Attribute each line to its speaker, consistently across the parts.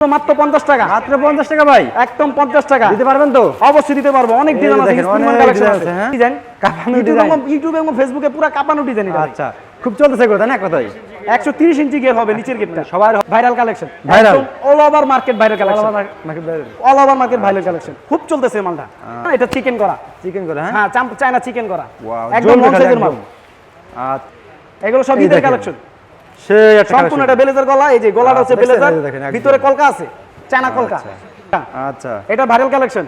Speaker 1: মাত্র পঞ্চাশ টাকা।
Speaker 2: মাত্র পঞ্চাশ টাকা ভাই।
Speaker 1: একদম পঞ্চাশ টাকা।
Speaker 2: দিতে পারবেন তো?
Speaker 1: অবশ্যই দিতে পারব। অনেক ডিজাইন আছে ইউটিউবে এবং- ফেসবুকে পুরো কাপানো ডিজাইন
Speaker 2: আচ্ছা। খুব চলতেছে তাই না কথাই
Speaker 1: একশো তিরিশ ইঞ্চি গিয়ার হবে নিচের গেটটা
Speaker 2: সবার
Speaker 1: viral collection
Speaker 2: Viral?
Speaker 1: All over market viral collection all over market viral collection খুব চলতেছে মালটা। এটা চিকেন করা।
Speaker 2: চিকেন করে হ্যাঁ?
Speaker 1: হ্যাঁ চায়না চিকেন করা। একদম লং সাইজের মাল।
Speaker 2: আচ্ছা।
Speaker 1: এগুলো সব ঈদের কালেকশন
Speaker 2: সে
Speaker 1: সম্পূর্ণ। এটা বেলেজার গলা এই যে গলাটা হচ্ছে
Speaker 2: দেখছেন?
Speaker 1: বেলেজার। ভিতরে কলকা আছে চায়না কলকা।
Speaker 2: আচ্ছা।
Speaker 1: এটা ভাইরাল কালেকশন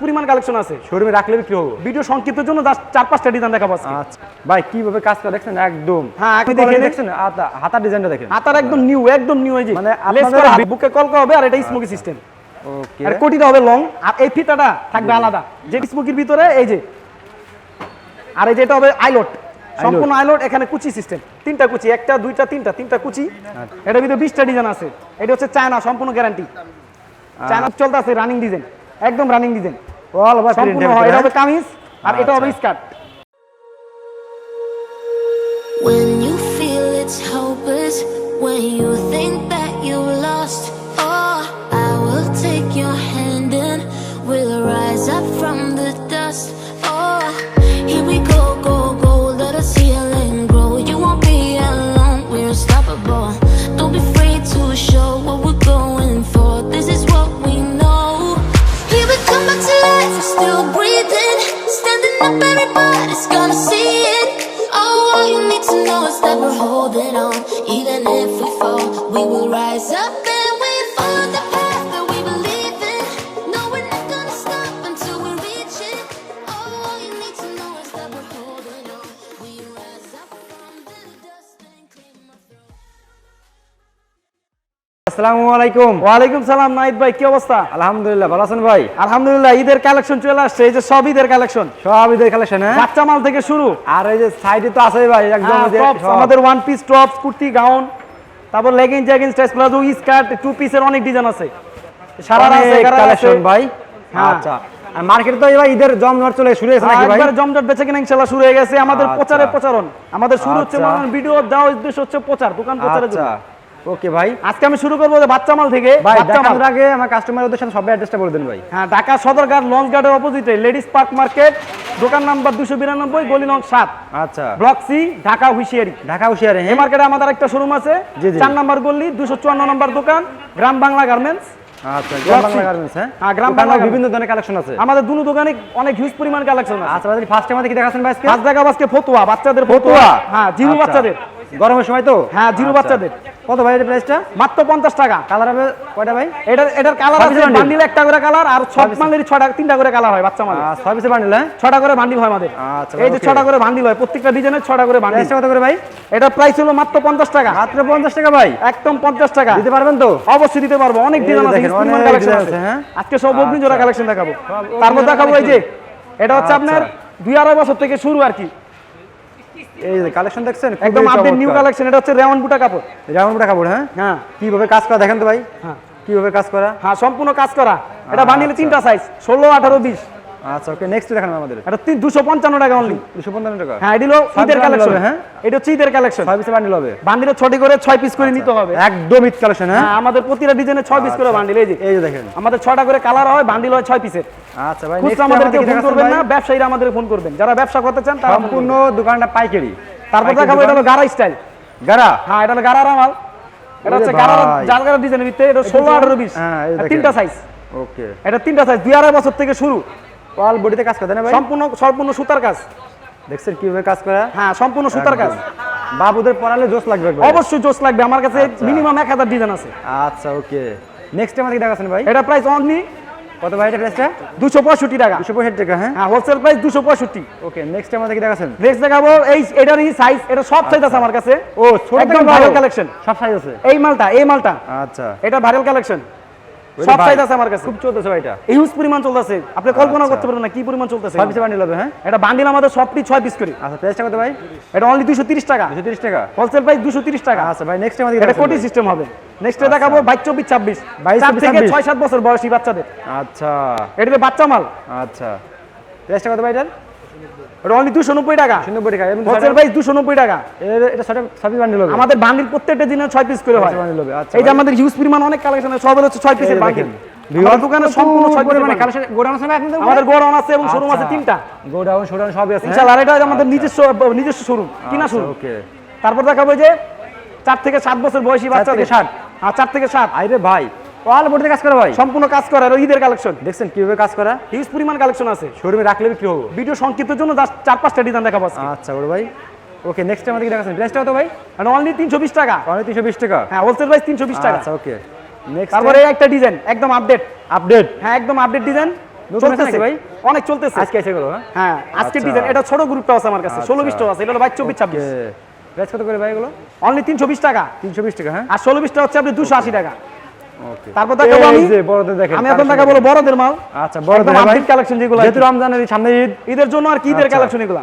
Speaker 1: পরিমাণ কালেকশন আছে।
Speaker 2: শোরুমে রাখলে বিক্রি হব।
Speaker 1: ভিডিও সংক্ষিপ্তের জন্য just চার পাঁচটা ডিজাইন দেখাবো
Speaker 2: আচ্ছা। ভাই কীভাবে কাজ করে দেখছেন? একদম।
Speaker 1: হ্যাঁ, আপনি দেখে
Speaker 2: দেখছেন? হাতা হাতার ডিজাইনটা দেখেন।
Speaker 1: হাতার একদম নিউ একদম নিউ এই যে
Speaker 2: মানে আপনাদের
Speaker 1: বুকে কলকা হবে আর এটা স্মোকি সিস্টেম
Speaker 2: ওকে
Speaker 1: আর কোটিটা হবে লং আর এই ফিতাটা থাকবে আলাদা। যে স্মোকির ভিতরে এই যে আর এই যেটা হবে আইলট সম্পূর্ণ আইলট এখানে কুচি সিস্টেম তিনটা কুচি একটা দুইটা তিনটা তিনটা কুচি।
Speaker 2: এটা
Speaker 1: এটার ভিতরে বিশটা ডিজাইন আছে। এটা হচ্ছে চায়না সম্পূর্ণ গ্যারান্টি চায়না চলতে আছে রানিং ডিজাইন একদম রানিং ডিজাইন
Speaker 2: অল ওভার
Speaker 1: সম্পূর্ণ হয় এটা হবে কামিজ আর এটা হবে skirt.
Speaker 3: When you feel it's hopeless, when you
Speaker 2: আসসালামু আলাইকুম।
Speaker 1: ওয়ালাইকুম সালাম নাইদ ভাই কি অবস্থা?
Speaker 2: আলহামদুলিল্লাহ ভালো আছেন ভাই?
Speaker 1: আলহামদুলিল্লাহ ঈদের কালেকশন চলে আসছে এই যে সব ঈদের কালেকশন।
Speaker 2: সব ঈদের কালেকশন হ্যাঁ?
Speaker 1: বাচ্চা মাল থেকে শুরু।
Speaker 2: আর এই যে সাইডে তো আছে ভাই একদম
Speaker 1: হ্যাঁ। আমাদের one piece tops kurti gown তারপর leggings jeggings palazzo skirt two পিসের অনেক ডিজাইন আছে। আছে
Speaker 2: কালেকশন ভাই।
Speaker 1: হ্যাঁ।
Speaker 2: আচ্ছা। আর মার্কেটে তো এবার ঈদের জমজমাট চলে শুরু হয়েছে
Speaker 1: হ্যাঁ,
Speaker 2: নাকি ভাই?
Speaker 1: বেচে কিনা ইনশাআল্লাহ শুরু হয়ে গেছে। আমাদের
Speaker 2: আচ্ছা।
Speaker 1: প্রচারে প্রচারণ। আমাদের শুরু হচ্ছে
Speaker 2: আচ্ছা।
Speaker 1: ভিডিও দেওয়ার উদ্দেশ্য হচ্ছে প্রচার দোকান প্রচারের
Speaker 2: আচ্ছা।
Speaker 1: জন্য
Speaker 2: ওকে ভাই।
Speaker 1: আজকে আমি শুরু করব বাচ্চা মাল থেকে বাচ্চা মাল।
Speaker 2: আগে আমার কাস্টমারদের সাথে সব অ্যাড্রেসটা বলে দেন ভাই।
Speaker 1: হ্যাঁ ঢাকা সদরঘাট লঞ্চ ঘাটের অপোজিটে লেডিস পার্ক মার্কেট দোকান নাম্বার দুশো বিরানব্বই গলি নং সাত।
Speaker 2: আচ্ছা।
Speaker 1: ব্লক সি ঢাকা
Speaker 2: ঢাকা হুশিয়ারে
Speaker 1: এই
Speaker 2: হ্যাঁ
Speaker 1: মার্কেটে আমাদের একটা শোরুম আছে। চার নাম্বার গলি দুশো চুয়ান্ন নম্বর দোকান গ্রাম বাংলা গার্মেন্টস
Speaker 2: আচ্ছা গ্রাম বাংলা গার্মেন্টস হ্যাঁ?
Speaker 1: হ্যাঁ, গ্রাম বাংলা
Speaker 2: বিভিন্ন ধরনের কালেকশন আছে।
Speaker 1: আমাদের দুটো দোকানে অনেক হিউজ পরিমাণ কালেকশন আছে।
Speaker 2: আচ্ছা ফার্স্ট টাইম কি দেখাচ্ছেন ভাই আজকে?
Speaker 1: আজকে ফতুয়া বাচ্চাদের ফতুয়া?
Speaker 2: ফতুয়া।
Speaker 1: হ্যাঁ জিরো
Speaker 2: আচ্ছা।
Speaker 1: বাচ্চাদের।
Speaker 2: গরমের সময় তো?
Speaker 1: হ্যাঁ, জিরো
Speaker 2: আচ্ছা।
Speaker 1: বাচ্চাদের।
Speaker 2: কত ভাই এটা প্রাইসটা
Speaker 1: মাত্র পঞ্চাশ টাকা।
Speaker 2: কালার হবে কয়টা ভাই?
Speaker 1: এটার এটার কালার আছে বান্ডিল একটা করে কালার আর সব মালেরই ছটা তিনটা করে কালার হয় বাচ্চা মাল
Speaker 2: ছয় পিসের বান্ডেল হ্যাঁ?
Speaker 1: ছটা করে বান্ডিল হয় আমাদের।
Speaker 2: আচ্ছা,
Speaker 1: এই যে ছটা করে বান্ডিল হয় প্রত্যেকটা ডিজাইনের ছটা করে বান্ডিল
Speaker 2: কত করে ভাই?
Speaker 1: এটা প্রাইস হলো মাত্র পঞ্চাশ টাকা।
Speaker 2: মাত্র পঞ্চাশ টাকা ভাই?
Speaker 1: একদম পঞ্চাশ টাকা।
Speaker 2: দিতে পারবেন তো?
Speaker 1: অবশ্যই দিতে পারব। অনেক ডিজাইন আছে পরিমাণ
Speaker 2: অনেক
Speaker 1: কালেকশন আছে।
Speaker 2: হ্যাঁ?
Speaker 1: আজকে সব অগ্নিজোড়া কালেকশন দেখাবো। তারপর দেখাবো এই যে এটা হচ্ছে
Speaker 2: আচ্ছা।
Speaker 1: আপনার দুই আড়াই বছর থেকে শুরু আর কি।
Speaker 2: এই যে কালেকশন দেখছেন?
Speaker 1: একদম আপডেট নিউ কালেকশন এটা হচ্ছে রেওয়ান বুটা কাপড়।
Speaker 2: রেওয়ান বুটা কাপড় হ্যাঁ?
Speaker 1: হ্যাঁ।
Speaker 2: কীভাবে কাজ করা দেখেন তো ভাই।
Speaker 1: হ্যাঁ।
Speaker 2: কীভাবে কাজ করা?
Speaker 1: হ্যাঁ সম্পূর্ণ কাজ করা। এটা বানিয়ে তিনটা সাইজ ষোলো আঠারো বিশ।
Speaker 2: আচ্ছা ওকে নেক্সট দেখান আমাদের।
Speaker 1: এটা তিন দুশো পঞ্চান্ন টাকা অনলি
Speaker 2: দুশো পঞ্চান্ন টাকা।
Speaker 1: হ্যাঁ এটা হলো ঈদের কালেকশন
Speaker 2: হ্যাঁ?
Speaker 1: এটা হচ্ছে ঈদের কালেকশন
Speaker 2: বান্ডেল হবে।
Speaker 1: বান্ডিলে করে পিস করে নিতে হবে।
Speaker 2: একদম ঈদ কালেকশন হ্যাঁ?
Speaker 1: হ্যাঁ আমাদের প্রতিটা ডিজাইনে পিস করে
Speaker 2: আচ্ছা।
Speaker 1: বান্ডিল এই যে।
Speaker 2: এই যে দেখেন।
Speaker 1: আমাদের করে কালার হয় বান্ডিল হয় পিসের
Speaker 2: আচ্ছা ভাই নেক্সট
Speaker 1: আমাদেরকে ফোন করবেন না ব্যবসায়ীরা আমাদের ফোন করবেন। যারা ব্যবসা করতে চান তারা
Speaker 2: সম্পূর্ণ দোকানটা পাইকারি।
Speaker 1: তারপর দেখাবো এটা হলো গারা স্টাইল
Speaker 2: গারা
Speaker 1: হ্যাঁ এটা হলো গারার মাল এটা হচ্ছে। জাল গারা ডিজাইনের ভিতরে এটা
Speaker 2: হ্যাঁ,
Speaker 1: তিনটা সাইজ
Speaker 2: ওকে
Speaker 1: এটা তিনটা সাইজ দুই আড়াই বছর থেকে শুরু।
Speaker 2: অল বডিতে কাজ করতে না ভাই?
Speaker 1: সম্পূর্ণ সম্পূর্ণ সুতার কাজ।
Speaker 2: দেখছেন কীভাবে কাজ করা?
Speaker 1: হ্যাঁ সম্পূর্ণ সুতার কাজ।
Speaker 2: বাবুদের পড়ালে জোশ লাগবে
Speaker 1: অবশ্যই জোস লাগবে। আমার কাছে
Speaker 2: আচ্ছা।
Speaker 1: মিনিমাম এক হাজার ডিজাইন আছে।
Speaker 2: আচ্ছা ওকে। নেক্সট আমাদেরকে দেখাচ্ছেন ভাই?
Speaker 1: এটা প্রাইস অনলি
Speaker 2: কত ভাই এটা প্রাইসটা
Speaker 1: দুশো পঁয়ষট্টি টাকা।
Speaker 2: দুশো পঁয়ষট্টি টাকা হ্যাঁ?
Speaker 1: হ্যাঁ হোলসেল প্রাইস দুশো পঁয়ষট্টি।
Speaker 2: ওকে নেক্সট আমাদেরকে দেখাচ্ছেন?
Speaker 1: নেক্সট দেখাবো এই এটারই সাইজ এটা সব সাইজ আছে আমার কাছে।
Speaker 2: ও ছোট
Speaker 1: একদম ভাইরাল কালেকশন
Speaker 2: সব সাইজ আছে।
Speaker 1: এই মালটা এই মালটা।
Speaker 2: আচ্ছা।
Speaker 1: এটা ভাইরাল কালেকশন সব সাইজ আছে আমার কাছে।
Speaker 2: খুব চলতেছে ভাই এটা।
Speaker 1: হিউজ পরিমাণ চলতেছে। আপনি কল্পনা
Speaker 2: আচ্ছা।
Speaker 1: করতে পারবেন না কি পরিমাণ চলতেছে।
Speaker 2: ছয় পিসের বান্ডেল হবে হ্যাঁ?
Speaker 1: এটা বান্ডিল আমাদের সবটি ছয় পিস করে।
Speaker 2: আচ্ছা প্রাইসটা কত ভাই?
Speaker 1: এটা অনলি দুশো তিরিশ টাকা।
Speaker 2: দুশো তিরিশ টাকা।
Speaker 1: হোলসেল প্রাইস দুশো তিরিশ টাকা।
Speaker 2: আচ্ছা ভাই নেক্সট আমাদেরকে
Speaker 1: এটা কোটি সিস্টেম হবে। নেক্সটে দেখাবো বাইশ চব্বিশ ছাব্বিশ।
Speaker 2: 22,
Speaker 1: চার
Speaker 2: 24,
Speaker 1: থেকে ছয় সাত বছর বয়সী বাচ্চাদের।
Speaker 2: আচ্ছা।
Speaker 1: এটা বাচ্চা মাল।
Speaker 2: আচ্ছা। প্রাইসটা কত ভাই এটার?
Speaker 1: দুশো নব্বই টাকা।
Speaker 2: নব্বই টাকা
Speaker 1: দুশো নব্বই টাকা।
Speaker 2: এটা ছটা ছাব্বিশ বান্ডিল হবে
Speaker 1: আমাদের বান্ডিল প্রত্যেকটা দিনে ছয় পিস করে হয়।
Speaker 2: আচ্ছা।
Speaker 1: এই যে আমাদের হিউজ পরিমাণ অনেক কালেকশন সবের হচ্ছে ছয় পিসের
Speaker 2: এই
Speaker 1: বান্ডিল দোকানে সম্পূর্ণ ছয় পিসের
Speaker 2: কালেকশন গোডাউন আছে
Speaker 1: আমাদের গোডাউন আছে এবং শোরুম আছে তিনটা।
Speaker 2: গোডাউন সবই আছে
Speaker 1: ইনশাআল্লাহ এটা আমাদের নিজস্ব নিজস্ব শোরুম কিনা শোরুম
Speaker 2: ওকে
Speaker 1: তারপর দেখাবো যে চার থেকে সাত বছর বয়সী
Speaker 2: থেকে
Speaker 1: বাচ্চাদের
Speaker 2: সাত?
Speaker 1: আর চার থেকে সাত।
Speaker 2: আইরে ভাই অল বোর্ডে কাজ করে ভাই।
Speaker 1: সম্পূর্ণ কাজ করে আর ঈদের কালেকশন।
Speaker 2: দেখছেন কীভাবে কাজ করা?
Speaker 1: হিউজ পরিমাণ কালেকশন আছে।
Speaker 2: শোরুমে রাখলে বিক্রি হব।
Speaker 1: ভিডিও সংক্ষিপ্তের জন্য চার পাঁচটা ডিজাইন দেখাবো
Speaker 2: আচ্ছা বড় ভাই। ওকে নেক্সট আমাদের কি দেখাচ্ছেন প্রাইসটা কত ভাই?
Speaker 1: অনলি তিনশো বিশ টাকা।
Speaker 2: অনেক তিনশো বিশ টাকা?
Speaker 1: হ্যাঁ হোলসেল প্রাইস তিনশো বিশ টাকা।
Speaker 2: আচ্ছা ওকে নেক্সট
Speaker 1: তারপরে একটা ডিজাইন একদম আপডেট
Speaker 2: আপডেট
Speaker 1: হ্যাঁ একদম আপডেট ডিজাইন চলতেছে।
Speaker 2: ভাই?
Speaker 1: অনেক চলতেছে।
Speaker 2: আজকে এসে গেল হ্যাঁ?
Speaker 1: হ্যাঁ আজকে
Speaker 2: আচ্ছা।
Speaker 1: ডিজাইন এটা ছোট গ্রুপটা আছে আমার কাছে ষোলো
Speaker 2: আচ্ছা।
Speaker 1: বিশটা আছে। এটা হলো
Speaker 2: প্রাইস কত করে ভাই এগুলো?
Speaker 1: অনলি তিনশো বিশ টাকা।
Speaker 2: তিনশো বিশ টাকা হ্যাঁ?
Speaker 1: আর ষোলো বিশটা হচ্ছে আপনি দুশো আশি টাকা।
Speaker 2: ওকে
Speaker 1: তারপর দেখাবো আমি।
Speaker 2: যে বড়দের দেখেন
Speaker 1: আমি এখন দেখাবো বড়দের মাল।
Speaker 2: আচ্ছা বড়দের মাল ভাই।
Speaker 1: যেগুলো
Speaker 2: যেহেতু রমজানের সামনে ঈদ।
Speaker 1: ঈদের জন্য আর কি ঈদের
Speaker 2: আচ্ছা।
Speaker 1: কালেকশন এগুলা?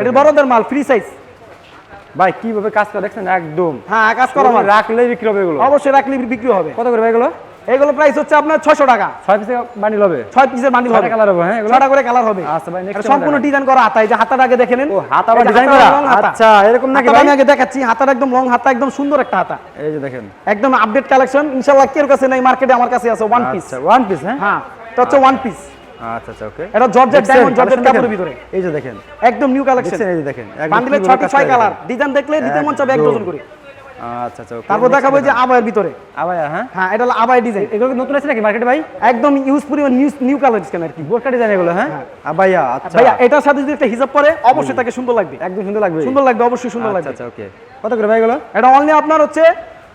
Speaker 1: এটা বড়দের মাল ফ্রি সাইজ
Speaker 2: ভাই কীভাবে কাজ করে দেখছেন? একদম।
Speaker 1: হ্যাঁ কাজ করা
Speaker 2: রাখলে বিক্রি হবে এগুলো।
Speaker 1: অবশ্যই রাখলে বিক্রি হবে।
Speaker 2: কত করে ভাই এগুলো?
Speaker 1: এগুলো প্রাইস হচ্ছে আপনার ছশো টাকা।
Speaker 2: ছয় পিসে বান্ডিল হবে?
Speaker 1: ছয় পিসের বান্ডিল হবে।
Speaker 2: কালার হবে হ্যাঁ এগুলো?
Speaker 1: করে কালার হবে।
Speaker 2: আচ্ছা ভাই, time
Speaker 1: সম্পূর্ণ ডিজাইন করা হাতা এই যে হাতাটা আগে দেখে নেন।
Speaker 2: ও, হাতা design
Speaker 1: হাতাটা
Speaker 2: করা? আচ্ছা, এরকম নাকি ভাই?
Speaker 1: আমি আগে দেখাচ্ছি হাতাটা একদম লং হাতা একদম সুন্দর একটা হাতা।
Speaker 2: এই যে দেখেন।
Speaker 1: একদম আপডেট কালেকশন ইনশাআল্লাহ কেউ কাছে নাই মার্কেটে আমার কাছে আছে ওয়ান পিস
Speaker 2: আচ্ছা ওয়ান পিস হ্যাঁ?
Speaker 1: হ্যাঁ এটা হচ্ছে ওয়ান পিস
Speaker 2: আচ্ছা আচ্ছা ওকে
Speaker 1: এটা জর্জেট ডায়মন্ড জর্জেট কাপড়ের ভিতরে।
Speaker 2: এই যে দেখেন।
Speaker 1: একদম নিউ কালেকশন
Speaker 2: এই যে দেখেন কীভাবে
Speaker 1: ছয়টি ছয় কালার ডিজাইন দেখলে দিতে মন চাবে এক ডজন করে।
Speaker 2: আচ্ছা আচ্ছা
Speaker 1: তারপর দেখাবো যে আবায়ের ভিতরে।
Speaker 2: আবায়া হ্যাঁ?
Speaker 1: হ্যাঁ এটা হলো আবায় ডিজাইন
Speaker 2: এগুলো নতুন আছে নাকি মার্কেটে ভাই?
Speaker 1: একদম ইউজ পরিমাণ নিউ নিউ কালেকশন আর কি।
Speaker 2: বোরকা ডিজাইন এগুলো হ্যাঁ? আবায়া আচ্ছা।
Speaker 1: ভাইয়া এটার সাথে যদি একটা হিসাব পরে অবশ্যই তাকে সুন্দর লাগবে।
Speaker 2: একদম সুন্দর লাগবে।
Speaker 1: সুন্দর লাগবে অবশ্যই সুন্দর
Speaker 2: আচ্ছা
Speaker 1: লাগবে।
Speaker 2: আচ্ছা ওকে। কত করে ভাই এগুলো?
Speaker 1: এটা অনলি আপনার হচ্ছে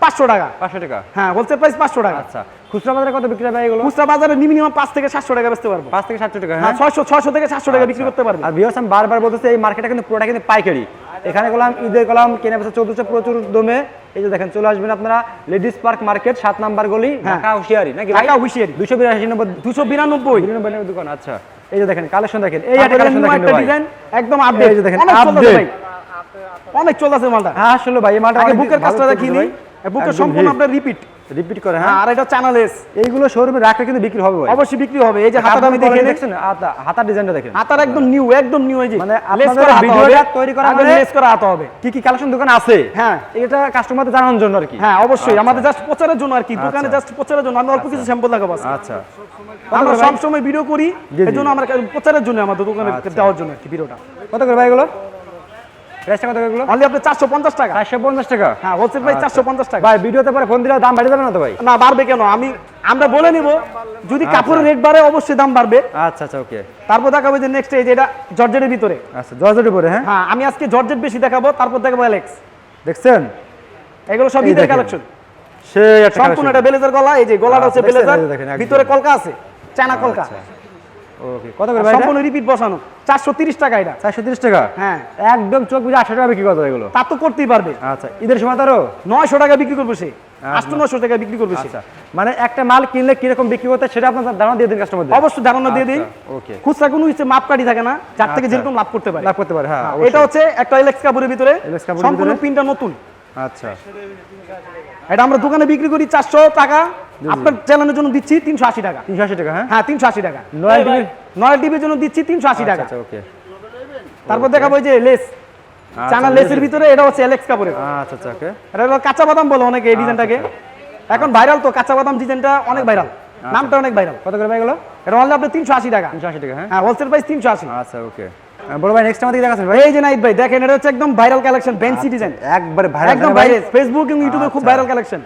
Speaker 1: পাঁচশো টাকা।
Speaker 2: পাঁচশো টাকা?
Speaker 1: হ্যাঁ হোলসেল প্রাইস পাঁচশো টাকা।
Speaker 2: আচ্ছা খুচরা বাজারে কত বিক্রি ভাই এগুলো?
Speaker 1: খুচরা বাজারে মিনিমাম পাঁচ থেকে সাতশো টাকা বেচতে পারব।
Speaker 2: পাঁচ থেকে সাতশো টাকা
Speaker 1: হ্যাঁ?
Speaker 2: হ্যাঁ
Speaker 1: ছয়শো ছয়শো থেকে সাতশো টাকা বিক্রি করতে পারবে।
Speaker 2: আর বিয়স আমি বারবার বলতেছি এই মার্কেটটা কিন্তু পুরোটা কিন্তু পাইকারি। এখানে গেলাম ঈদের গেলাম কেনা বেচা চৌদ্দশো প্রচুর দমে। এই যে দেখেন চলে আসবেন আপনারা লেডিস পার্ক মার্কেট সাত নাম্বার গলি
Speaker 1: হ্যাঁ।
Speaker 2: ঢাকা হুশিয়ারি নাকি
Speaker 1: ঢাকা হুঁশিয়ারি।
Speaker 2: দুশো বিরাশি নম্বর
Speaker 1: দুশো বিরানব্বই।
Speaker 2: বিরানব্বই দোকান আচ্ছা। এই যে দেখেন কালেকশন দেখেন। এই দেখেন
Speaker 1: ডিজাইন একদম আপডেট
Speaker 2: এই যে দেখেন,
Speaker 1: অনেক চলতেছে অনেক চলতেছে মালটা।
Speaker 2: হ্যাঁ আসলে ভাই এই মালটা
Speaker 1: বুকের কাজটা
Speaker 2: চলতেছে একদম
Speaker 1: সম্পূর্ণ আপনার রিপিট
Speaker 2: রিপিট করে হ্যাঁ?
Speaker 1: আর এটা চ্যানেলেস
Speaker 2: এইগুলো শোরুমে রাখলে কিন্তু বিক্রি হবে ভাই।
Speaker 1: অবশ্যই বিক্রি হবে। এই যে হাতাটা আমি দেখে
Speaker 2: দেখছেন? হাতা হাতার ডিজাইনটা দেখেন।
Speaker 1: হাতার একদম নিউ একদম নিউ এই যে
Speaker 2: মানে
Speaker 1: লেস
Speaker 2: আপনাদের ভিডিওটা তৈরি করা
Speaker 1: আগে
Speaker 2: মানে-
Speaker 1: লেস করা হাতা হবে।
Speaker 2: কি কি কালেকশন দোকান আছে?
Speaker 1: হ্যাঁ।
Speaker 2: এটা কাস্টমারদের জানানোর জন্য আর কি।
Speaker 1: হ্যাঁ অবশ্যই। আমাদের জাস্ট প্রচারের জন্য আর কি। দোকানে
Speaker 2: আচ্ছা।
Speaker 1: জাস্ট প্রচারের জন্য। আমি অল্প কিছু স্যাম্পল দেখাবো
Speaker 2: আচ্ছা।
Speaker 1: আমরা
Speaker 2: করে ভাই?
Speaker 1: সবসময় ভিডিও করি।
Speaker 2: জি, জি।
Speaker 1: এই জন্য আমরা প্রচারের জন্য আমাদের দোকানে
Speaker 2: আচ্ছা।
Speaker 1: দেওয়ার জন্য আর কি ভিডিওটা
Speaker 2: কত করে ভাই এগুলো? প্রাইসটা কত এগুলো?
Speaker 1: অনলি আপনি চারশো পঞ্চাশ টাকা।
Speaker 2: চারশো পঞ্চাশ টাকা?
Speaker 1: হ্যাঁ হোলসেল প্রাইস চারশো পঞ্চাশ টাকা।
Speaker 2: ভাই ভিডিওতে পরে ফোন দিলে দাম বাড়িয়ে যাবে না তো ভাই?
Speaker 1: না বাড়বে কেন? আমি আমরা বলে নিব যদি কাপড়ের রেট বাড়ে অবশ্যই দাম বাড়বে।
Speaker 2: আচ্ছা আচ্ছা ওকে
Speaker 1: তারপর দেখাবো যে নেক্সট এই যে এটা জর্জেটের ভিতরে।
Speaker 2: আচ্ছা জর্জেটের পরে হ্যাঁ?
Speaker 1: হ্যাঁ আমি আজকে জর্জেট বেশি দেখাবো তারপর দেখাবো অ্যালেক্স
Speaker 2: দেখছেন?
Speaker 1: এগুলো সব ঈদের কালেকশন
Speaker 2: সে
Speaker 1: সম্পূর্ণ এটা বেলেজার গলা এই যে গলাটা হচ্ছে
Speaker 2: আচ্ছা,
Speaker 1: বেলেজার ভিতরে কলকা আছে চায়না কলকা।
Speaker 2: ওকে কত করে ভাই
Speaker 1: সম্পূর্ণ রিপিট বসানো। চারশো তিরিশ টাকা এটা।
Speaker 2: চারশো তিরিশ টাকা?
Speaker 1: হ্যাঁ।
Speaker 2: একদম চোখ বুঝে আটশো টাকা বিক্রি করতে এগুলো।
Speaker 1: তা তো করতেই পারবে।
Speaker 2: আচ্ছা ঈদের সময় তারও
Speaker 1: টাকা বিক্রি করবে সে। টাকা বিক্রি করবে সে।
Speaker 2: আচ্ছা। মানে একটা মাল কিনলে কীরকম বিক্রি করতে সেটা আপনার ধারণা দিয়ে দিন কাস্টমারদের
Speaker 1: অবশ্যই ধারণা দিয়ে দিই।
Speaker 2: ওকে
Speaker 1: খুচরা কোনো হচ্ছে মাপকাঠি থাকে না যার থেকে
Speaker 2: আচ্ছা।
Speaker 1: যেরকম লাভ করতে পারে।
Speaker 2: লাভ করতে পারে হ্যাঁ
Speaker 1: এটা হচ্ছে একটা এলেক্স কাপড়ের ভিতরে। সম্পূর্ণ পিনটা নতুন।
Speaker 2: আচ্ছা।
Speaker 1: এটা আমরা দোকানে বিক্রি করি চারশো টাকা। আপনার চ্যানেলের জন্য দিচ্ছি তিনশো আশি টাকা।
Speaker 2: তিনশো আশি টাকা হ্যাঁ?
Speaker 1: হ্যাঁ তিনশো আশি টাকা।
Speaker 2: নয় টিভির?
Speaker 1: নয় টিভির জন্য দিচ্ছি তিনশো আশি টাকা।
Speaker 2: আচ্ছা ওকে।
Speaker 1: তারপর দেখাবো যে লেস। চানা লেসের ভিতরে এটা হচ্ছে এলেক্স কাপড়ের
Speaker 2: আচ্ছা আচ্ছা ওকে।
Speaker 1: এটা হলো কাঁচা বাদাম বলে অনেকে এই ডিজাইনটাকে। এখন ভাইরাল তো কাঁচা বাদাম ডিজাইনটা অনেক ভাইরাল নামটা অনেক ভাইরাল
Speaker 2: কত করে ভাই এগুলো?
Speaker 1: এটা অনলি আপনার তিনশো আশি টাকা।
Speaker 2: তিনশো আশি টাকা হ্যাঁ?
Speaker 1: হ্যাঁ হোলসেল প্রাইস তিনশো আশি।
Speaker 2: আচ্ছা ওকে। বড় ভাই নেক্সট আমাদের দেখাচ্ছেন। ভাই
Speaker 1: এই যে নাইট ভাই দেখেন এটা হচ্ছে একদম ভাইরাল কালেকশন বেন্সি ডিজাইন
Speaker 2: একবারে ভাইরাল
Speaker 1: একদম ভাইরাল ফেসবুক এবং ইউটিউবে খুব
Speaker 2: আচ্ছা।
Speaker 1: ভাইরাল কালেকশন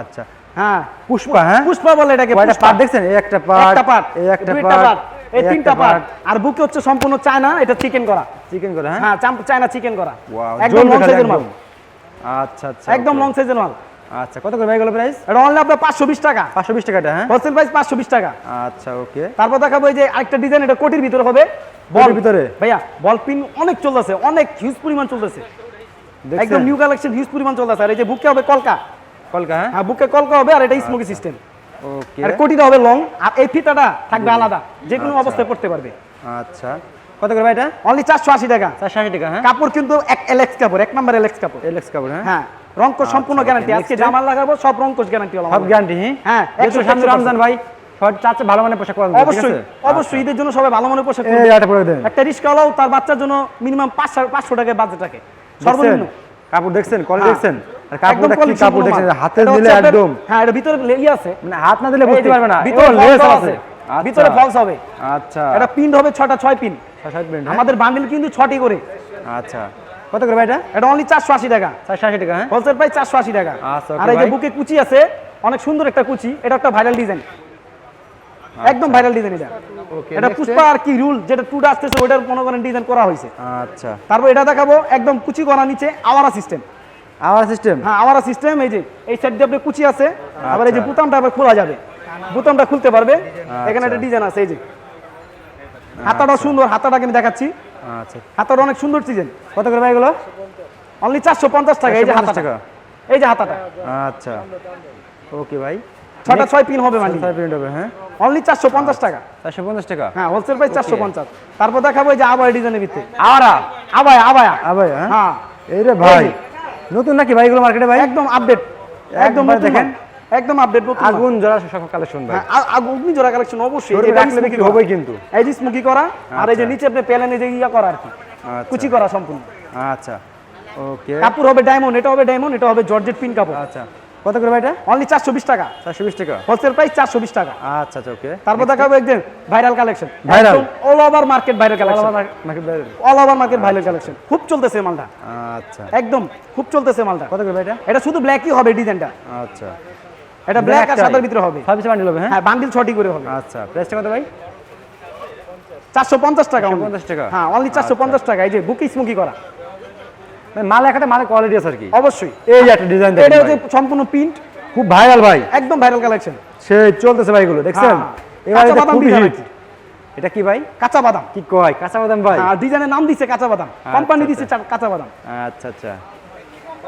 Speaker 2: আচ্ছা।
Speaker 1: হ্যাঁ
Speaker 2: পুষ্পা হ্যাঁ?
Speaker 1: পুষ্পা বলে এটাকে
Speaker 2: কয়টা। পার্ট দেখছেন? এই একটা পার্ট
Speaker 1: একটা পার্ট
Speaker 2: এই একটা পার্ট
Speaker 1: এই তিনটা পার্ট আর বুকে হচ্ছে সম্পূর্ণ চায়না এটা চিকেন করা।
Speaker 2: চিকেন করে হ্যাঁ?
Speaker 1: হ্যাঁ চায়না চিকেন করা। একদম লং সাইজের মাল।
Speaker 2: আচ্ছা আচ্ছা
Speaker 1: একদম লং সাইজের মাল।
Speaker 2: আচ্ছা কত করে ভাই এগুলো প্রাইস
Speaker 1: এটা অনলি আপনার পাঁচশো বিশ টাকা।
Speaker 2: পাঁচশো বিশ টাকাটা হ্যাঁ?
Speaker 1: হোলসেল প্রাইস পাঁচশো বিশ টাকা।
Speaker 2: আচ্ছা ওকে।
Speaker 1: তারপর দেখাবো যে আরেকটা ডিজাইন এটা কোটির ভিতরে হবে। বল
Speaker 2: ভিতরে?
Speaker 1: ভাইয়া বল পিন অনেক চলতেছে অনেক হিউজ পরিমাণ চলতেছে। একদম নিউ কালেকশন হিউজ পরিমাণ চলতেছে। আর এই যে বুকে হবে কলকা।
Speaker 2: কলকা হ্যাঁ?
Speaker 1: হ্যাঁ বুকে কলকা হবে আর এটা স্মোকি সিস্টেম
Speaker 2: ওকে।
Speaker 1: আর কোটিটা হবে লং আর এই ফিতাটা থাকবে আলাদা। যে কোনো অবস্থায় পড়তে পারবে।
Speaker 2: আচ্ছা। কত করে ভাই এটা?
Speaker 1: অনলি চারশো আশি টাকা।
Speaker 2: চারশো আশি টাকা হ্যাঁ?
Speaker 1: কাপড় কিন্তু এক এলেক্স কাপড় এক নাম্বার এলেক্স কাপড়।
Speaker 2: এলএক্স কাপড় হ্যাঁ।
Speaker 1: রংকোশ সম্পূর্ণ গ্যারান্টি আজকে জামাল লাগাবো সব রংকোশ গ্যারান্টি হলো
Speaker 2: সব গ্যারান্টি হ্যাঁ
Speaker 1: 100%
Speaker 2: সামনে রমজান ভাই চাচ্ছে ভালো পোশাক
Speaker 1: অবশ্যই অবশ্যই ঈদের জন্য সবাই ভালো মনে পোশাক।
Speaker 2: একটা
Speaker 1: রিস্কাওয়ালাও তার বাচ্চার জন্য মিনিমাম পাঁচশো পাঁচশো টাকায় বাজেট রাখে সর্বনিম্ন।
Speaker 2: কাপড় দেখছেন?
Speaker 1: হ্যাঁ।
Speaker 2: দেখছেন? আর কাপড়টা কি কাপড় দেখছেন? হাতে দিলে একদম।
Speaker 1: হ্যাঁ এটা ভিতরে লেই আছে।
Speaker 2: মানে হাত না দিলে বুঝতে পারবে না।
Speaker 1: ভিতরে দেওয়া
Speaker 2: আছে।
Speaker 1: আছে। ভিতরে ফলস হবে।
Speaker 2: আচ্ছা।
Speaker 1: এটা পিন হবে ছটা ছয় পিন
Speaker 2: ছয় মিনিট হ্যাঁ?
Speaker 1: আমাদের বান্ডিল কিন্তু ছটি করে।
Speaker 2: আচ্ছা। কত করে ভাই এটা?
Speaker 1: এটা অনলি চারশো আশি টাকা।
Speaker 2: চারশো আশি টাকা হ্যাঁ?
Speaker 1: হোলসেল প্রাইস চারশো আশি টাকা।
Speaker 2: আচ্ছা,
Speaker 1: আর এই যে বুকে কুচি আছে অনেক সুন্দর একটা কুচি এটা একটা ভাইরাল ডিজাইন একদম ভাইরাল ডিজাইন এটা।
Speaker 2: ওকে
Speaker 1: এটা পুষ্পা আর কি রুল যেটা টুডা আসতেছে ওটার মনে করেন ডিজাইন করা হয়েছে।
Speaker 2: আচ্ছা।
Speaker 1: তারপর এটা দেখাবো একদম কুচি করা নিচে আওয়ারা সিস্টেম
Speaker 2: আমার সিস্টেম
Speaker 1: হ্যাঁ আওয়ারা সিস্টেম এই যে এই সাইড দিয়ে আপনি কুচি আছে আবার এই যে
Speaker 2: আচ্ছা।
Speaker 1: বুতামটা আবার খোলা যাবে। বুতামটা খুলতে পারবে। এখানে একটা ডিজাইন আছে এই যে। হাতাটা সুন্দর হাতাটাকে আমি দেখাচ্ছি।
Speaker 2: আচ্ছা।
Speaker 1: হাতাটা অনেক সুন্দর ডিজাইন
Speaker 2: কত করে ভাই এগুলো?
Speaker 1: অনলি চারশো পঞ্চাশ টাকা এই যে
Speaker 2: 450
Speaker 1: হাতাটা।
Speaker 2: টাকা।
Speaker 1: এই যে হাতাটা।
Speaker 2: আচ্ছা। ওকে ভাই।
Speaker 1: ছটা ছয় পিন হবে মানে
Speaker 2: ছয় প্রিন্ট হবে হ্যাঁ।
Speaker 1: অনলি চারশো পঞ্চাশ টাকা।
Speaker 2: চারশো পঞ্চাশ টাকা?
Speaker 1: হ্যাঁ হোলসেল প্রাইস চারশো পঞ্চাশ। তারপর দেখাবো এই যে আবার ডিজাইনের ভিত্তি
Speaker 2: আওয়ারা
Speaker 1: আবায়া আবায়া।
Speaker 2: আবার হ্যাঁ।
Speaker 1: হ্যাঁ।
Speaker 2: এই রে ভাই। নতুন নাকি ভাই এগুলো মার্কেটে ভাই?
Speaker 1: একদম আপডেট একদম
Speaker 2: দেখেন।
Speaker 1: একদম আপডেট
Speaker 2: আগুন জোড়া সকল কালেকশন ভাই।
Speaker 1: হ্যাঁ, আ- আগ- অগ্নি জোড়া কালেকশন অবশ্যই। এটা
Speaker 2: রাখলে বিক্রি
Speaker 1: করা।
Speaker 2: কিন্তু।
Speaker 1: এই যে স্মোকি করা আর এই যে
Speaker 2: আচ্ছা।
Speaker 1: নিচে আপনি প্যালেনে যে ইয়া করা আর কি।
Speaker 2: আচ্ছা।
Speaker 1: কুচি করা সম্পূর্ণ।
Speaker 2: আচ্ছা। ওকে।
Speaker 1: কাপড় হবে ডায়মন্ড এটা হবে ডায়মন্ড এটা হবে জর্জেট পিন কাপড়।
Speaker 2: আচ্ছা। কত করে ভাই এটা?
Speaker 1: অনলি চারশো বিশ টাকা।
Speaker 2: চারশো বিশ টাকা।
Speaker 1: হোলসেল প্রাইস চারশো বিশ টাকা।
Speaker 2: আচ্ছা আচ্ছা ওকে।
Speaker 1: তারপর দেখাবো একদিন viral collection
Speaker 2: Viral?
Speaker 1: All over market viral collection all over market viral collection খুব চলতেছে মালটা।
Speaker 2: আচ্ছা।
Speaker 1: একদম খুব চলতেছে মালটা।
Speaker 2: কত করে ভাই এটা?
Speaker 1: এটা শুধু ব্ল্যাকই হবে ডিজাইনটা
Speaker 2: আচ্ছা।
Speaker 1: এটা ব্ল্যাক আর সাদার ভিতরে হবে।
Speaker 2: বান্ডিল হবে হ্যাঁ?
Speaker 1: হ্যাঁ বান্ডিল ছটি করে হবে।
Speaker 2: আচ্ছা প্রাইসটা কত ভাই?
Speaker 1: চারশো পঞ্চাশ টাকা।
Speaker 2: 450 টাকা?
Speaker 1: হ্যাঁ অনলি চারশো পঞ্চাশ টাকা। এই যে বুকি স্মুকি করা।
Speaker 2: মাল একাতে কোয়ালিটি আছে আর কি।
Speaker 1: অবশ্যই।
Speaker 2: এই যে একটা ডিজাইন
Speaker 1: এটা হচ্ছে সম্পূর্ণ প্রিন্ট
Speaker 2: খুব ভাইরাল ভাই।
Speaker 1: একদম ভাইরাল কালেকশন
Speaker 2: সে চলতেছে ভাই এগুলো দেখছেন?
Speaker 1: হ্যাঁ।
Speaker 2: এবার খুবই হিট এটা কি ভাই?
Speaker 1: কাঁচা বাদাম।
Speaker 2: কি কয়? কাঁচা বাদাম ভাই?
Speaker 1: আর ডিজাইনের নাম দিচ্ছে কাঁচা বাদাম। কোম্পানি
Speaker 2: আচ্ছা,
Speaker 1: দিচ্ছে কাঁচা বাদাম।
Speaker 2: আচ্ছা আচ্ছা।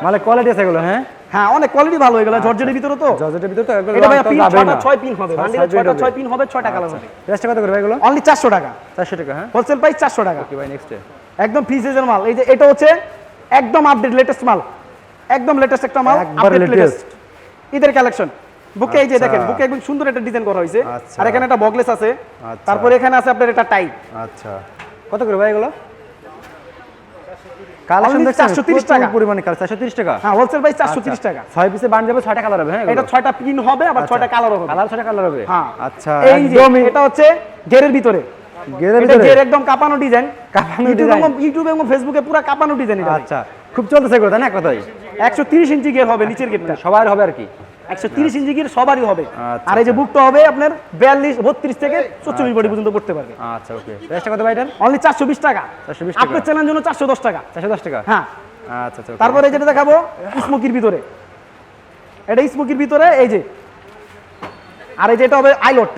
Speaker 2: মালের কোয়ালিটি আছে এগুলো হ্যাঁ?
Speaker 1: হ্যাঁ অনেক কোয়ালিটি ভালো এগুলো জর্জেটের ভিতরে তো?
Speaker 2: জর্জেটের ভিতর তো
Speaker 1: এটা ভাই পিন
Speaker 2: যাবেই
Speaker 1: ছটা
Speaker 2: না।
Speaker 1: ছয় পিন হবে। বান্ডিলে
Speaker 2: ছয় print
Speaker 1: ছটা
Speaker 2: হবে।
Speaker 1: ছয় পিন হবে ছয়টা কালার হবে।
Speaker 2: প্রাইসটা কত করে ভাই এগুলো
Speaker 1: অনলি চারশো টাকা।
Speaker 2: চারশো টাকা হ্যাঁ?
Speaker 1: হোলসেল প্রাইস চারশো টাকা।
Speaker 2: কি ভাই নেক্সট
Speaker 1: একদম ফ্রি মাল। এই যে এটা হচ্ছে একদম আপডেট লেটেস্ট মাল। একদম লেটেস্ট একটা মাল আপডেট লেটেস্ট ঈদের কালেকশন বুকে এই যে
Speaker 2: আচ্ছা।
Speaker 1: দেখেন বুকে একদম সুন্দর একটা ডিজাইন করা হয়েছে।
Speaker 2: আচ্ছা।
Speaker 1: আর এখানে একটা বগলেস আছে।
Speaker 2: আচ্ছা।
Speaker 1: তারপরে এখানে আছে আপনার এটা টাই
Speaker 2: আচ্ছা। কত করে ভাই এগুলো? কালেকশন দেখছেন?
Speaker 1: 430 টাকা।
Speaker 2: পরিমাণে কালেকশন 430 টাকা?
Speaker 1: হ্যাঁ হোলসেল প্রাইস চারশো তিরিশ টাকা।
Speaker 2: ছয় পিসে বান্ড যাবে ছয়টা কালার হবে হ্যাঁ
Speaker 1: এটা ছয়টা পিন হবে আবার ছয়টা কালারও হবে।
Speaker 2: কালার ছয়টা কালার হবে।
Speaker 1: হ্যাঁ।
Speaker 2: আচ্ছা
Speaker 1: এই যে এটা হচ্ছে গেরের ভিতরে।
Speaker 2: গেরের ভিতরে?
Speaker 1: গের একদম কাপানো ডিজাইন
Speaker 2: কাঁপানো
Speaker 1: ইউটিউবে
Speaker 2: design।
Speaker 1: এবং ফেসবুকে পুরো কাপানো ডিজাইন এটা।
Speaker 2: আচ্ছা। খুব চলতেছে এগুলো না এক কথাই?
Speaker 1: একশো তিরিশ ইঞ্চি গের হবে নিচের গেটটা
Speaker 2: সবার হবে আর কি।
Speaker 1: একশো তিরিশ ইঞ্চি গির সবারই হবে।
Speaker 2: আচ্ছা,
Speaker 1: আর এই যে বুকটা হবে আপনার বিয়াল্লিশ বত্রিশ থেকে চল্লিশ বডি পর্যন্ত করতে পারবে।
Speaker 2: আচ্ছা ওকে প্রাইসটা কত ভাই এটার?
Speaker 1: অনলি চারশো বিশ টাকা।
Speaker 2: 420 টাকা।
Speaker 1: আপনার চ্যানেলের জন্য চারশো দশ টাকা।
Speaker 2: চারশো দশ টাকা?
Speaker 1: হ্যাঁ।
Speaker 2: আচ্ছা আচ্ছা.
Speaker 1: তারপরে যেটা দেখাবো স্মোকির ভিতরে। এটা স্মোকির ভিতরে এই যে। আর এই যে এটা হবে আইলট।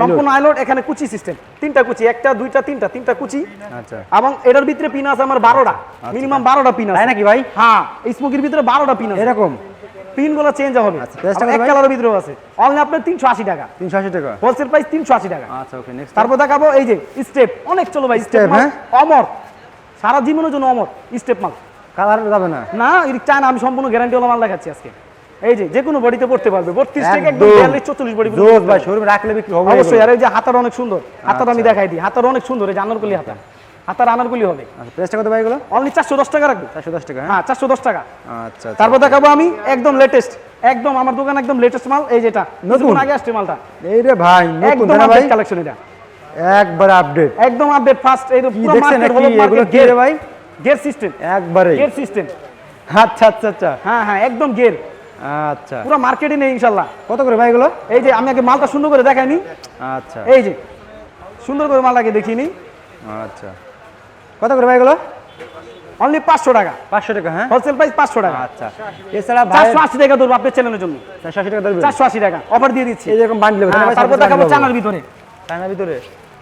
Speaker 1: সম্পূর্ণ আইলট এখানে কুচি সিস্টেম তিনটা কুচি একটা দুইটা তিনটা তিনটা কুচি।
Speaker 2: আচ্ছা।
Speaker 1: এবং এটার ভিতরে পিন আছে আমার বারোটা। মিনিমাম বারোটা পিন আছে।
Speaker 2: তাই নাকি ভাই?
Speaker 1: হ্যাঁ স্মোকির ভিতরে বারোটা পিন আছে।
Speaker 2: এরকম?
Speaker 1: পিনগুলো চেঞ্জ হবে।
Speaker 2: আচ্ছা,
Speaker 1: এক কালারের ভিতরেও আছে। অনলি আপনার তিনশো আশি টাকা।
Speaker 2: তিনশো আশি টাকা।
Speaker 1: হোলসেল প্রাইস তিনশো আশি টাকা।
Speaker 2: আচ্ছা ওকে নেক্সট
Speaker 1: তারপর দেখাবো এই যে স্টেপ অনেক চলো ভাই স্টেপ
Speaker 2: হ্যাঁ?
Speaker 1: অমর। সারা জীবনের জন্য অমর স্টেপ মাল।
Speaker 2: কালার যাবে না।
Speaker 1: না এটা চায় না আমি সম্পূর্ণ গ্যারান্টি ওলা মাল দেখাচ্ছি আজকে। এই যে যে কোনো বডিতে পড়তে পারবে। বত্রিশ থেকে একদম বডি
Speaker 2: জোস ভাই শোরুমে রাখলে বিক্রি হবে
Speaker 1: অবশ্যই আর এই যে হাতার অনেক সুন্দর। হাতার আমি দেখাই দিই। হাতার অনেক সুন্দর এই যে আনারকুলি হাতা। হাতার আনারকুলি হবে।
Speaker 2: আচ্ছা প্রাইসটা কত ভাই এগুলো?
Speaker 1: অনলি চারশো দশ টাকা রাখবে।
Speaker 2: চারশো দশ টাকা হ্যাঁ?
Speaker 1: হ্যাঁ চারশো দশ টাকা।
Speaker 2: আচ্ছা আচ্ছা।
Speaker 1: তারপর দেখাবো আমি একদম লেটেস্ট একদম আমার দোকান একদম লেটেস্ট মাল এই যেটা।
Speaker 2: নতুন?
Speaker 1: আগে আসছে মালটা?
Speaker 2: এই রে ভাই নতুন
Speaker 1: একদম
Speaker 2: ভাই?
Speaker 1: কালেকশন এটা।
Speaker 2: একবার আপডেট
Speaker 1: একদম আপডেট ফার্স্ট এই
Speaker 2: নাকি এগুলো কি রে ভাই?
Speaker 1: গের সিস্টেম
Speaker 2: একবারে।
Speaker 1: গের সিস্টেম
Speaker 2: আচ্ছা আচ্ছা আচ্ছা।
Speaker 1: হ্যাঁ হ্যাঁ একদম গের
Speaker 2: আচ্ছা।
Speaker 1: পুরো মার্কেটে নেই ইনশাল্লাহ।
Speaker 2: কত করে ভাই এগুলো?
Speaker 1: এই যে আমি আগে মালটা সুন্দর করে দেখাইনি।
Speaker 2: আচ্ছা।
Speaker 1: এই যে সুন্দর করে মালটাকে দেখিনি
Speaker 2: আচ্ছা। কত করে ভাই এগুলো?
Speaker 1: অনলি পাঁচশো টাকা।
Speaker 2: পাঁচশো টাকা হ্যাঁ?
Speaker 1: হোলসেল প্রাইস পাঁচশো টাকা।
Speaker 2: আচ্ছা। এছাড়া
Speaker 1: চারশো আশি টাকা ধরবো আপনার চ্যানেলের জন্য।
Speaker 2: চারশো আশি টাকা ধরবে
Speaker 1: চারশো আশি টাকা। অফার দিয়ে দিচ্ছি।
Speaker 2: এই যেরকম
Speaker 1: হ্যাঁ, তারপর দেখাবো চানার ভিতরে।
Speaker 2: চায়নার ভিতরে?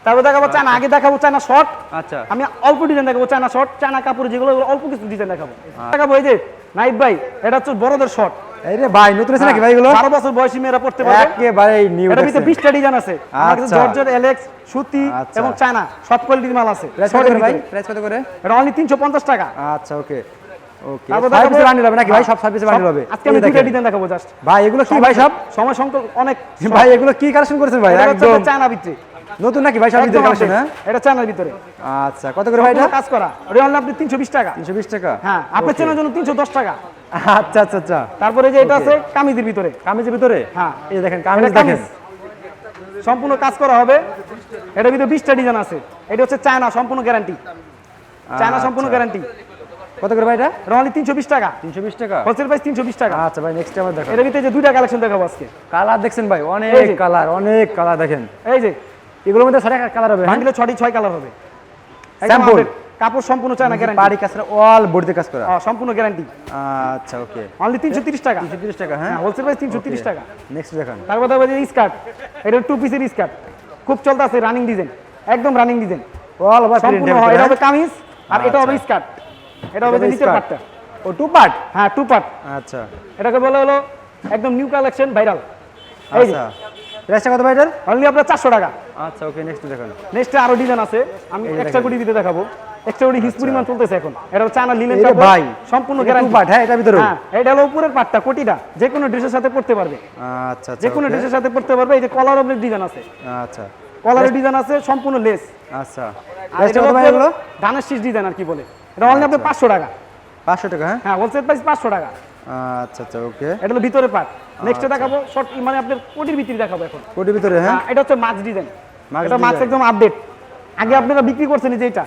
Speaker 1: তারপর দেখাবো চানা আগে দেখাবো চানা শর্ট
Speaker 2: আচ্ছা।
Speaker 1: আমি অল্প ডিজাইন দেখাবো চায়না শর্ট চায়না কাপড় যেগুলো অল্প কিছু ডিজাইন দেখাবো। দেখাবো এই যে নাইট ভাই এটা হচ্ছে বড়দের শর্ট
Speaker 2: এই রে ভাই নতুন আছে নাকি ভাই এগুলো
Speaker 1: বারো বছর বয়সী মেয়েরা পড়তে পারবে।
Speaker 2: একেবারে নিউ
Speaker 1: এটার ভিতরে বিশটা ডিজাইন আছে। আমার কাছে
Speaker 2: আচ্ছা।
Speaker 1: জর্জেট এলেক্স সুতি
Speaker 2: আচ্ছা।
Speaker 1: এবং চায়না সব কোয়ালিটির মাল আছে।
Speaker 2: প্রাইস কত ভাই? প্রাইস কত করে?
Speaker 1: এটা অনলি তিনশো পঞ্চাশ টাকা।
Speaker 2: আচ্ছা ওকে। হবে নাকি ভাই? সব ছয় পিসের হবে।
Speaker 1: আজকে আমি দুইটা ডিজাইন দেখাবো জাস্ট
Speaker 2: ভাই এগুলো কি ভাই সব?
Speaker 1: সময় সংকট অনেক
Speaker 2: ভাই এগুলো কি কালেকশন করেছেন ভাই? একদম।
Speaker 1: চায়না ভিতরে
Speaker 2: নতুন নাকি ভাই
Speaker 1: একদম
Speaker 2: কালেকশন হ্যাঁ?
Speaker 1: এটা চায়নার ভিতরে।
Speaker 2: আচ্ছা কত করে ভাই এটা?
Speaker 1: কাজ করা। হলে আপনি তিনশো বিশ টাকা।
Speaker 2: তিনশো বিশ টাকা?
Speaker 1: হ্যাঁ আপনার চেনার জন্য তিনশো দশ টাকা।
Speaker 2: আচ্ছা আচ্ছা আচ্ছা।
Speaker 1: তারপরে যে এটা আছে কামিজের ভিতরে।
Speaker 2: কামিজের ভিতরে?
Speaker 1: হ্যাঁ।
Speaker 2: এই যে দেখেন কামিজ দেখেন।
Speaker 1: সম্পূর্ণ কাজ করা হবে। এটার ভিতরে বিশটা ডিজাইন আছে। এটা হচ্ছে চায়না সম্পূর্ণ গ্যারান্টি চায়না সম্পূর্ণ
Speaker 2: আচ্ছা।
Speaker 1: গ্যারান্টি
Speaker 2: কত করে ভাই এটা?
Speaker 1: এটা তিনশো বিশ টাকা।
Speaker 2: তিনশো বিশ টাকা?
Speaker 1: হোলসেল প্রাইস তিনশো বিশ টাকা।
Speaker 2: আচ্ছা ভাই নেক্সট আমার দেখো
Speaker 1: এটার ভিতরে যে দুইটা কালেকশন দেখাবো আজকে।
Speaker 2: কালার দেখছেন ভাই অনেক কালার অনেক কালার দেখেন।
Speaker 1: এই যে।
Speaker 2: এগুলোর মধ্যে ছটা কালার হবে? হ্যাঁ?
Speaker 1: বান্ডিলে ছটি ছয় কালার হবে। update। কাপড় সম্পূর্ণ চায়না গ্যারান্টি
Speaker 2: পাড়ি কাজ অল বডিতে কাজ করা।
Speaker 1: সম্পূর্ণ গ্যারান্টি
Speaker 2: আচ্ছা ওকে
Speaker 1: অনলি তিনশো তিরিশ টাকা।
Speaker 2: তিনশো তিরিশ টাকা হ্যাঁ?
Speaker 1: হ্যাঁ হোলসেল প্রাইস তিনশো তিরিশ টাকা।
Speaker 2: নেক্সট দেখান।
Speaker 1: তারপর দেখব যে স্কার্ট এটা টু পিসের স্কার্ট খুব চলতে আছে রানিং ডিজাইন একদম রানিং ডিজাইন
Speaker 2: অল ওভার
Speaker 1: সম্পূর্ণ হয় এটা হবে কামিজ আর এটা হবে স্কার্ট এটা হবে যে নিচের পার্টটা
Speaker 2: ও টু পার্ট
Speaker 1: হ্যাঁ টু পার্ট
Speaker 2: আচ্ছা।
Speaker 1: এটাকে বলা হলো একদম নিউ কালেকশন ভাইরাল
Speaker 2: আচ্ছা। প্রাইসটা কত ভাই এটার
Speaker 1: অনলি আপনার চারশো টাকা।
Speaker 2: আচ্ছা ওকে নেক্সট দেখান।
Speaker 1: নেক্সটে আরও ডিজাইন আছে। আমি এক্সট্রা কোটি দিতে দেখাবো। এক্সট্রা কোটি হিস পরিমাণ চলতেছে এখন। এটা হচ্ছে লিলেন
Speaker 2: এই ভাই,
Speaker 1: সম্পূর্ণ গ্যারান্টি
Speaker 2: two হ্যাঁ, এটার ভিতরেও?
Speaker 1: হ্যাঁ এটা হলো উপরের পার্টটা কোটিটা। যে কোনো ড্রেসের সাথে পড়তে পারবে।
Speaker 2: আচ্ছা আচ্ছা
Speaker 1: যে কোনো ড্রেসের সাথে পড়তে পারবে। এই যে কলার অফ ডিজাইন আছে।
Speaker 2: আচ্ছা।
Speaker 1: কলারের ডিজাইন আছে সম্পূর্ণ লেস
Speaker 2: আচ্ছা।
Speaker 1: এটা ধানের শীষ ডিজাইন আর কি বলে। এটা অনলি আপনার পাঁচশো টাকা।
Speaker 2: পাঁচশো টাকা হ্যাঁ?
Speaker 1: হ্যাঁ হোলসেল প্রাইস পাঁচশো টাকা।
Speaker 2: আচ্ছা আচ্ছা ওকে
Speaker 1: এটা হলো ভিতরের পার্ট নেক্সটে দেখাবো শর্ট মানে আপনার কোটির ভিতরে দেখাবো এখন।
Speaker 2: কোটির ভিতরে হ্যাঁ?
Speaker 1: এটা হচ্ছে মাক্স ডিজাইন এটা
Speaker 2: design।
Speaker 1: একদম আপডেট আগে আপনারা বিক্রি করছেন যে এটা।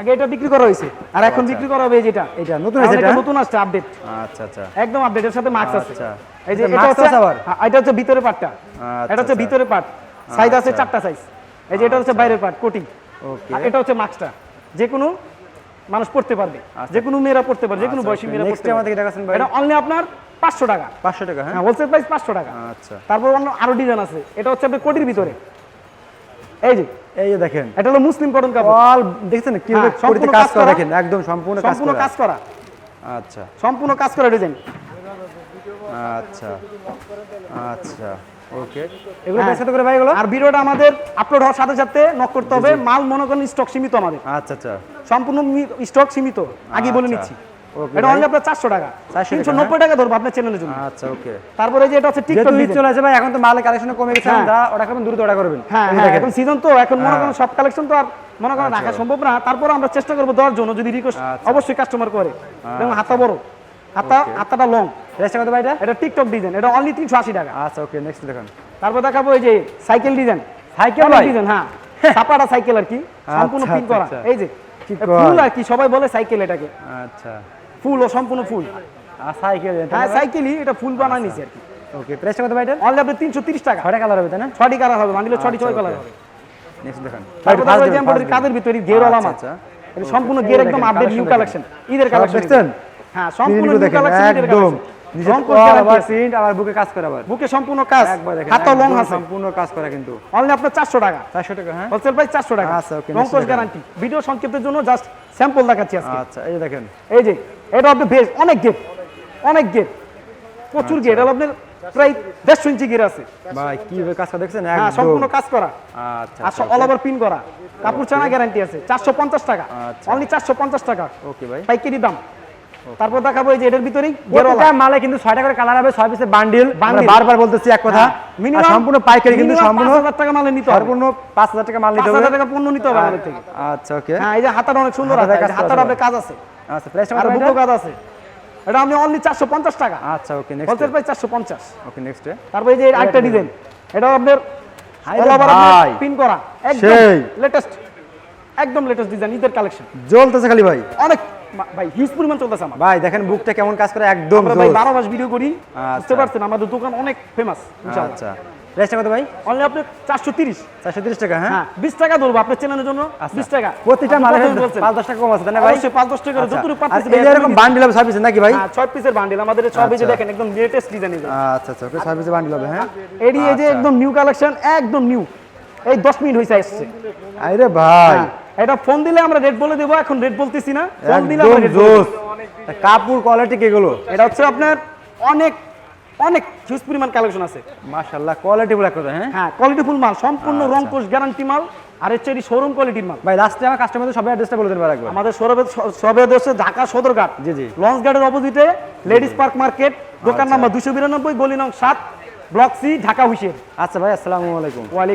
Speaker 1: আগে এটা বিক্রি করা হয়েছে। আর এখন বিক্রি করা হবে যেটা
Speaker 2: এটা। নতুন আছে
Speaker 1: এটা? নতুন আসছে আপডেট
Speaker 2: আচ্ছা আচ্ছা।
Speaker 1: একদম সাথে মাক্স আছে।
Speaker 2: আচ্ছা।
Speaker 1: এই যে
Speaker 2: এটা
Speaker 1: হচ্ছে
Speaker 2: আবার?
Speaker 1: হ্যাঁ, এটা হচ্ছে ভিতরের পার্টটা
Speaker 2: আচ্ছা,
Speaker 1: এটা হচ্ছে
Speaker 2: আচ্ছা।
Speaker 1: ভিতরের পার্ট সাইজ আছে চারটা সাইজ এই যে এটা হচ্ছে বাইরের পার্ট কোটি।
Speaker 2: ওকে
Speaker 1: এটা হচ্ছে মাক্সটা যে কোনো মানুষ পড়তে পারবে যে কোনো মেয়েরা পড়তে পারবে যে কোনো
Speaker 2: আচ্ছা,
Speaker 1: বয়সী মেয়েরা পড়তে পারবে। এটা অনলি আপনার পাঁচশো টাকা।
Speaker 2: পাঁচশো টাকা হ্যাঁ?
Speaker 1: হ্যাঁ হোলসেল প্রাইস পাঁচশো টাকা।
Speaker 2: আচ্ছা।
Speaker 1: তারপর অন্য আরও ডিজাইন আছে। এটা হচ্ছে আপনার কোটির ভিতরে। এই যে
Speaker 2: এই যে দেখেন।
Speaker 1: এটা হলো মুসলিম কটন কাপড়।
Speaker 2: অল দেখছেন
Speaker 1: হ্যাঁ, সম্পূর্ণ
Speaker 2: কোটিতে কাজ করা
Speaker 1: করা।
Speaker 2: দেখেন একদম সম্পূর্ণ কাজ
Speaker 1: সম্পূর্ণ কাজ করা।
Speaker 2: আচ্ছা।
Speaker 1: সম্পূর্ণ কাজ করা ডিজাইন
Speaker 2: আচ্ছা। আচ্ছা। ওকে। এগুলো কত করে ভাই এগুলো
Speaker 1: আর ভিডিওটা আমাদের আপলোড হওয়ার সাথে সাথে নক করতে হবে। মাল মনে করেন স্টক সীমিত আমাদের।
Speaker 2: আচ্ছা আচ্ছা।
Speaker 1: সম্পূর্ণ স্টক সীমিত। আগে বলে
Speaker 2: আচ্ছা।
Speaker 1: নিচ্ছি। এটা অনলি আপনার
Speaker 2: 400 টাকা,
Speaker 1: তিনশো নব্বই টাকা ধরবো আপনার চ্যানেলের জন্য।
Speaker 2: আচ্ছা ওকে।
Speaker 1: তারপরে যে এটা হচ্ছে টিকটক ডিজাইন
Speaker 2: চলে ভাই এখন তো মালের কালেকশন কমে গেছে। যা করবেন দ্রুত অর্ডার করবেন।
Speaker 1: হ্যাঁ হ্যাঁ। এখন সিজন তো এখন মনে করেন
Speaker 2: হ্যাঁ।
Speaker 1: সব কালেকশন তো আর মনে করেন রাখা সম্ভব না। তারপরে আমরা চেষ্টা করব দেওয়ার জন যদি রিকোয়েস্ট
Speaker 2: আচ্ছা।
Speaker 1: অবশ্যই কাস্টমার করে। যেমন হাতা বড়। হাতা হাতাটা লং
Speaker 2: প্রাইসটা কত ভাই এটা?
Speaker 1: এটা টিকটক ডিজাইন এটা অনলি তিনশো আশি টাকা।
Speaker 2: আচ্ছা ওকে নেক্সট দেখুন।
Speaker 1: তারপর দেখাবো এই যে সাইকেল ডিজাইন
Speaker 2: সাইকেল
Speaker 1: ডিজাইন হ্যাঁ। সাপাটা সাইকেল আর কি সম্পূর্ণ
Speaker 2: আচ্ছা,
Speaker 1: পিন করা।
Speaker 2: আচ্ছা।
Speaker 1: এই যে ফুল আর কি সবাই বলে সাইকেল এটাকে।
Speaker 2: আচ্ছা।
Speaker 1: ফুল ও সম্পূর্ণ ফুল।
Speaker 2: আর সাইকেল
Speaker 1: হ্যাঁ সাইকেলই এটা ফুল বানায় নিছে আর কি।
Speaker 2: ওকে প্রাইসটা কত ভাই এটা?
Speaker 1: অনলি আপনি তিনশো তিরিশ টাকা।
Speaker 2: ছয়টা কালার হবে তাই না?
Speaker 1: ছটি কালার হবে বান্ডিলে ছটি ছয়
Speaker 2: আচ্ছা,
Speaker 1: কালার হবে।
Speaker 2: নেক্সট দেখুন।
Speaker 1: তারপর দেখো যে এমব্রয়ডারি কাদের ভিতরে গের
Speaker 2: আচ্ছা, আচ্ছা।
Speaker 1: এটা সম্পূর্ণ গের একদম আপডেট নিউ কালেকশন ঈদের কালেকশন
Speaker 2: দেখছেন?
Speaker 1: হ্যাঁ সম্পূর্ণ
Speaker 2: প্রিন্টগুলো
Speaker 1: নিউ
Speaker 2: দেখেন
Speaker 1: কালেকশন ঈদের
Speaker 2: একদম।
Speaker 1: কালেকশন
Speaker 2: নিচে
Speaker 1: রং কোড
Speaker 2: all
Speaker 1: guarantee
Speaker 2: over
Speaker 1: আছে।
Speaker 2: print আবার বুকে কাজ করা আবার।
Speaker 1: বুকে সম্পূর্ণ কাজ।
Speaker 2: একবার
Speaker 1: লং আছে।
Speaker 2: সম্পূর্ণ কাজ করা কিন্তু।
Speaker 1: অনলি আপনার চারশো টাকা।
Speaker 2: টাকা হ্যাঁ?
Speaker 1: হোলসেল প্রাইস চারশো টাকা।
Speaker 2: আচ্ছা, okay,
Speaker 1: রং
Speaker 2: next
Speaker 1: গ্যারান্টি ভিডিও সংক্ষেপের জন্য জাস্ট স্যাম্পল দেখাচ্ছি আজকে।
Speaker 2: আচ্ছা এই যে দেখেন।
Speaker 1: এই যে এটা আপনার বেশ অনেক গেট অনেক গেট প্রচুর
Speaker 2: আচ্ছা।
Speaker 1: গেট এটা আপনার প্রায় দেড়শো ইঞ্চি আছে।
Speaker 2: ভাই কীভাবে কাজ করা দেখছেন?
Speaker 1: হ্যাঁ সম্পূর্ণ কাজ করা।
Speaker 2: আচ্ছা
Speaker 1: অল ওভার পিন করা। কাপড় চানা গ্যারান্টি আছে। চারশো পঞ্চাশ টাকা।
Speaker 2: আচ্ছা।
Speaker 1: অনলি চারশো পঞ্চাশ টাকা।
Speaker 2: ওকে ভাই।
Speaker 1: পাইকারি দাম। তারপর দেখাবো এই যে এটার ভিতরেই
Speaker 2: প্রত্যেকটা মালে কিন্তু ছয়টা করে কালার হবে ছয় পিসের বান্ডিল বারবার বলতেছি এক কথা।
Speaker 1: মিনিমাম
Speaker 2: সম্পূর্ণ পাইকারি কিন্তু সম্পূর্ণ
Speaker 1: হাজার টাকা মালে নিতে হবে।
Speaker 2: সম্পূর্ণ পাঁচ হাজার টাকা মাল নিতে হবে
Speaker 1: হাজার টাকা পণ্য নিতে হবে আমাদের থেকে।
Speaker 2: আচ্ছা ওকে
Speaker 1: হ্যাঁ এই যে হাতাটা অনেক সুন্দর আছে।
Speaker 2: যাবে।
Speaker 1: আপনার কাজ আছে।
Speaker 2: আচ্ছা প্রাইসটা
Speaker 1: আর
Speaker 2: কত
Speaker 1: বুকো কাজ আছে। এটা আপনি অনলি চারশো পঞ্চাশ টাকা।
Speaker 2: আচ্ছা ওকে নেক্সট
Speaker 1: হোলসেল প্রাইস চারশো পঞ্চাশ।
Speaker 2: ওকে নেক্সট
Speaker 1: তারপরে এই যে আরেকটা ডিজাইন এটা আপনার
Speaker 2: ভাই।
Speaker 1: পিন করা। একদম লেটেস্ট একদম লেটেস্ট ডিজাইন ঈদের কালেকশন
Speaker 2: জ্বলতেছে খালি ভাই।
Speaker 1: অনেক ভাই পরিমাণ চলতেছে আমার।
Speaker 2: ভাই দেখেন বুকটা কেমন কাজ করে একদম
Speaker 1: ভাই। বারো মাস ভিডিও করি
Speaker 2: আচ্ছা।
Speaker 1: বুঝতে পারছেন আমাদের দোকান অনেক ফেমাস
Speaker 2: আচ্ছা। প্রাইসটা কত ভাই?
Speaker 1: অনলি আপনি চারশো তিরিশ।
Speaker 2: চারশো তিরিশ টাকা হ্যাঁ?
Speaker 1: হ্যাঁ বিশ টাকা ধরবো আপনার চ্যানেলের জন্য
Speaker 2: আচ্ছা।
Speaker 1: বিশ টাকা।
Speaker 2: প্রতিটা
Speaker 1: আপনি
Speaker 2: মালে
Speaker 1: প্রথমে বলছেন।
Speaker 2: পাঁচ দশ টাকা কম আছে তাই না ভাই?
Speaker 1: অবশ্যই পাঁচ দশ টাকা করে
Speaker 2: আচ্ছা।
Speaker 1: যতটুকু
Speaker 2: এই এরকম বান্ডিল হবে পিসের নাকি ভাই?
Speaker 1: হ্যাঁ ছয় পিসের বান্ডিল আমাদের এই সব এই যে
Speaker 2: আচ্ছা।
Speaker 1: দেখেন একদম লেটেস্ট ডিজাইন
Speaker 2: আচ্ছা আচ্ছা ওকে বান্ডিল হবে হ্যাঁ?
Speaker 1: এডি এই যে
Speaker 2: আচ্ছা।
Speaker 1: একদম নিউ কালেকশন একদম নিউ এই দশ মিনিট হয়েছে আসছে
Speaker 2: আরে ভাই।
Speaker 1: হ্যাঁ, এটা ফোন দিলে আমরা রেট বলে দেবো এখন রেট বলতেছি না। ফোন দিলে আমরা রেট।
Speaker 2: কাপড় কোয়ালিটি কেগুলো
Speaker 1: এটা হচ্ছে আপনার অনেক অনেক হিউজ পরিমাণ কালেকশন আছে।
Speaker 2: মাশাআল্লাহ কোয়ালিটি বলে কথা হ্যাঁ?
Speaker 1: হ্যাঁ কোয়ালিটি ফুল মাল সম্পূর্ণ
Speaker 2: আচ্ছা।
Speaker 1: রং কোষ গ্যারান্টি মাল আর হচ্ছে এটি শোরুম কোয়ালিটির মাল।
Speaker 2: ভাই লাস্টে আমার কাস্টমারদের সবাই অ্যাড্রেসটা বলে দেবেন একবার
Speaker 1: আমাদের সরবে সবে হচ্ছে ঢাকা সদরঘাট।
Speaker 2: জি, জি।
Speaker 1: লঞ্চ ঘাটের অপোজিটে লেডিস পার্ক মার্কেট দোকান নাম্বার দুশো বিরানব্বই গলি নং সাত ব্লক সি ঢাকা হুইসের
Speaker 2: আচ্ছা ভাই আসসালামু আলাইকুম।
Speaker 1: ওয়ালাইকুম